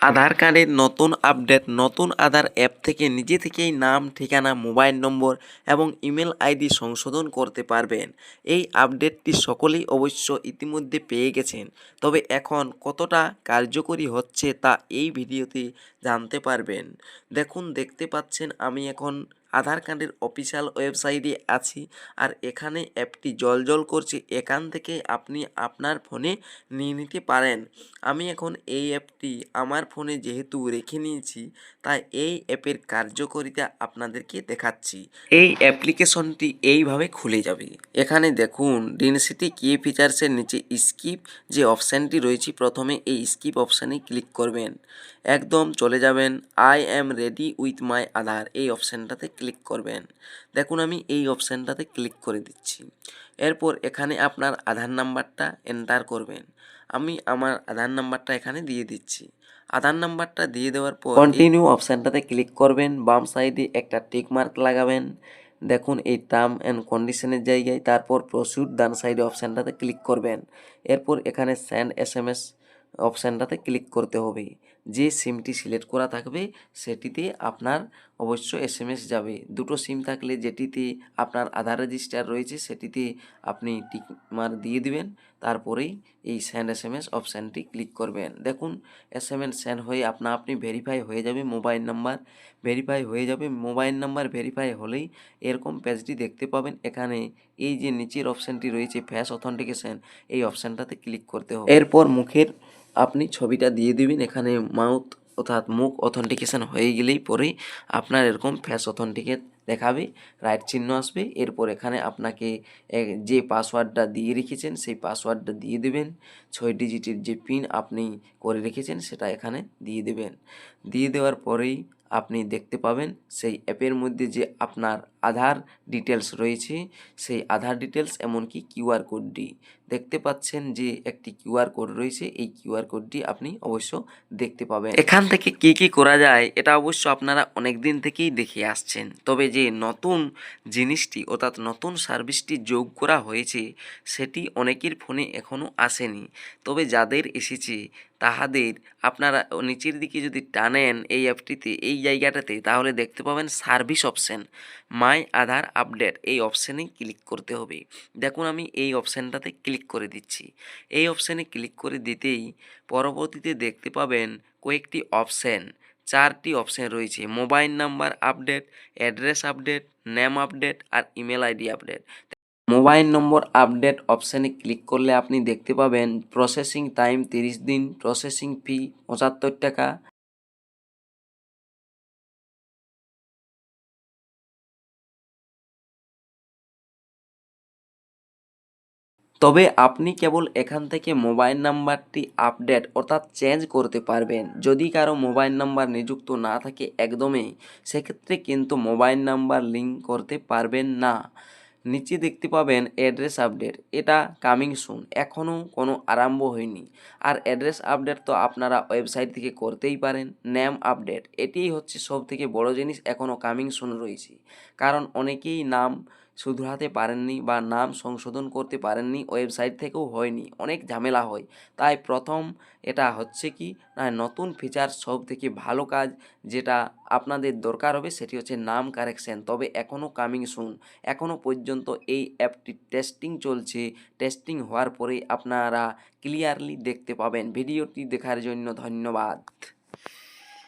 আধার কার্ডের নতুন আপডেট, নতুন আধার অ্যাপ থেকে নিজে থেকেই নাম, ঠিকানা, মোবাইল নম্বর এবং ইমেল আইডি সংশোধন করতে পারবেন। এই আপডেটটি সকলেই অবশ্য ইতিমধ্যে পেয়ে গেছেন। তবে এখন কতটা কার্যকরী হচ্ছে তা এই ভিডিওতে জানতে পারবেন। দেখুন, দেখতে পাচ্ছেন আমি এখন আধার কার্ডের অফিসিয়াল ওয়েবসাইটে আছি আর এখানে অ্যাপটি জলজল করছে। এখান থেকে আপনি আপনার ফোনে নিয়ে নিতে পারেন। আমি এখন এই অ্যাপটি আমার ফোনে যেহেতু রেখে নিয়েছি, তাই এই অ্যাপের কার্যকারিতা আপনাদেরকে দেখাচ্ছি। এই অ্যাপ্লিকেশনটি এইভাবে খুলে যাবে। এখানে দেখুন ডেনসিটি কি ফিচার্সের নিচে স্কিপ যে অপশানটি রয়েছে, প্রথমে এই স্কিপ অপশানে ক্লিক করবেন। একদম চলে যাবেন I am ready with my Aadhaar এই অপশানটাতে ক্লিক করবেন। দেখুন আমি এই অপশানটাতে ক্লিক করে দিচ্ছি। এরপর এখানে আপনার আধার নাম্বারটা এন্টার করবেন। আমি আমার আধার নাম্বারটা এখানে দিয়ে দিচ্ছি। আধার নাম্বারটা দিয়ে দেওয়ার পর কন্টিনিউ অপশানটাতে ক্লিক করবেন। বাম সাইডে একটা টিক মার্ক লাগাবেন। দেখুন এই টার্ম অ্যান্ড কন্ডিশনের জায়গায়। তারপর প্রসিউড ডান সাইডে অপশানটাতে ক্লিক করবেন। এরপর এখানে সেন্ড এস এম এস অপশানটাতে ক্লিক করতে হবে। যে সিমটি সিলেক্ট করা থাকবে, সেটিতে আপনার অবশ্য এস এম এস যাবে। দুটো সিম থাকলে যেটিতে আপনার আধার রেজিস্টার রয়েছে, সেটিতে আপনি টিক মার্ক দিয়ে দিবেন। তারপরেই এই সেন্ড এস এম এস অপশানটি ক্লিক করবেন। দেখুন এস এম এস সেন্ড হয়ে আপনা আপনি ভেরিফাই হয়ে যাবে মোবাইল নাম্বার ভেরিফাই হয়ে যাবে মোবাইল নাম্বার ভেরিফাই হলেই এরকম পেজটি দেখতে পাবেন। এখানে এই যে নিচের অপশানটি রয়েছে ফ্যাস অথেন্টিকেশন এই অপশানটাতে ক্লিক করতে হবে। এরপর মুখের আপনি ছবিটা দিয়ে দিবেন। এখানে মাউথ অর্থাৎ মুখ অথেন্টিকেশন হয়ে গেলেই পরেই আপনার এরকম ফেস অথেন্টিকেট দেখাবে রাইট চিহ্ন আসবে, এরপর এখানে আপনাকে যে পাসওয়ার্ডটা দিয়ে রেখেছেন, সেই পাসওয়ার্ডটা দিয়ে দেবেন। ছয় ডিজিটের যে পিন আপনি করে রেখেছেন, সেটা এখানে দিয়ে দেবেন। দিয়ে দেওয়ার পরেই আপনি দেখতে পাবেন সেই অ্যাপের মধ্যে যে আপনার আধার ডিটেলস রয়েছে, সেই আধার ডিটেলস এমনকি কিউআর কোডটি দেখতে পাচ্ছেন যে একটি কিউআর কোড রয়েছে, এই কিউআর কোডটি আপনি অবশ্য দেখতে পাবেন। এখান থেকে কি কি করা যায়, এটা অবশ্য আপনারা অনেক দিন থেকেই দেখে আসছেন। তবে যে নতুন জিনিসটি, অর্থাৎ নতুন সার্ভিসটি যোগ করা হয়েছে, সেটি অনেকের ফোনে এখনও আসেনি। তবে যাদের এসেছে তাহাদের আপনারা নিচের দিকে যদি টানেন এই অ্যাপটিতে, এই জায়গাটাতে, তাহলে দেখতে পাবেন service option. My Aadhaar update, এই অপশানে ক্লিক করতে হবে। দেখুন, আমি এই অপশানটাতে ক্লিক করে দিচ্ছি। এই অপশানে ক্লিক করে দিতেই পরবর্তীতে দেখতে পাবেন কয়েকটি অপশান, চারটি অপশান রয়েছে। Mobile number update, address update, name update আর email ID update. Mobile number update অপশানে ক্লিক করলে আপনি দেখতে পাবেন প্রসেসিং টাইম তিরিশ দিন, প্রসেসিং ফি পঁচাত্তর টাকা। তবে আপনি কেবল এখান থেকে মোবাইল নাম্বারটি আপডেট অর্থাৎ চেঞ্জ করতে পারবেন। যদি কারও মোবাইল নাম্বার নিযুক্ত না থাকে একদমই, সেক্ষেত্রে কিন্তু মোবাইল নাম্বার লিঙ্ক করতে পারবেন না। নিচে দেখতে পাবেন অ্যাড্রেস আপডেট এটা কামিং সুন এখনও কোনো আরম্ভ হয়নি। আর অ্যাড্রেস আপডেট তো আপনারা ওয়েবসাইট থেকে করতেই পারেন। নেম আপডেট এটিই হচ্ছে সব থেকে বড় জিনিস এখনও কামিং সুন রয়েছে। কারণ অনেকেই নাম শুধরাতে পারেননি বা নাম সংশোধন করতে পারেননি, ওয়েবসাইট থেকেও হয়নি। অনেক ঝামেলা হয়। তাই প্রথম এটা হচ্ছে কি, না, নতুন ফিচার সব থেকে ভালো কাজ যেটা আপনাদের দরকার হবে সেটি হচ্ছে নাম কারেকশন তবে এখনও কামিং সুন এখনও পর্যন্ত এই অ্যাপটি টেস্টিং চলছে। টেস্টিং হওয়ার পরেই আপনারা ক্লিয়ারলি দেখতে পাবেন। ভিডিওটি দেখার জন্য ধন্যবাদ।